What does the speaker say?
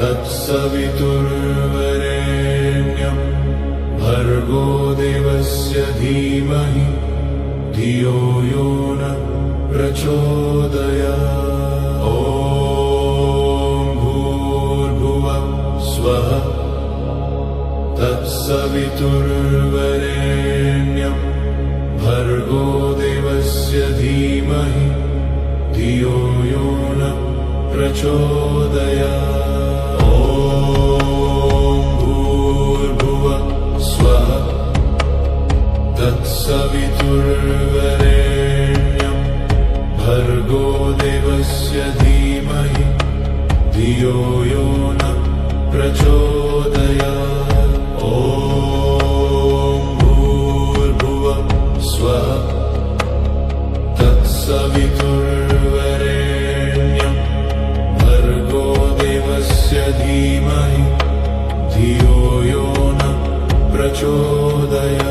तत्सवितुर्वरेण्यम् भर्गो देवस्य धीमहि धियो यो न प्रचोदया ॐ भूर्भुव स्वः तत्सवितुर्वरेण्यम् भर्गो देवस्य धीमहि धियो यो न प्रचोदया तत्सवितुर्वरेण्यम् भर्गो देवस्य धीमहि धियो यो न प्रचोदया ॐ भूर्भुवः स्वः तत्सवितुर्वरेण्यम् भर्गो देवस्य धीमहि धियो यो न प्रचोदया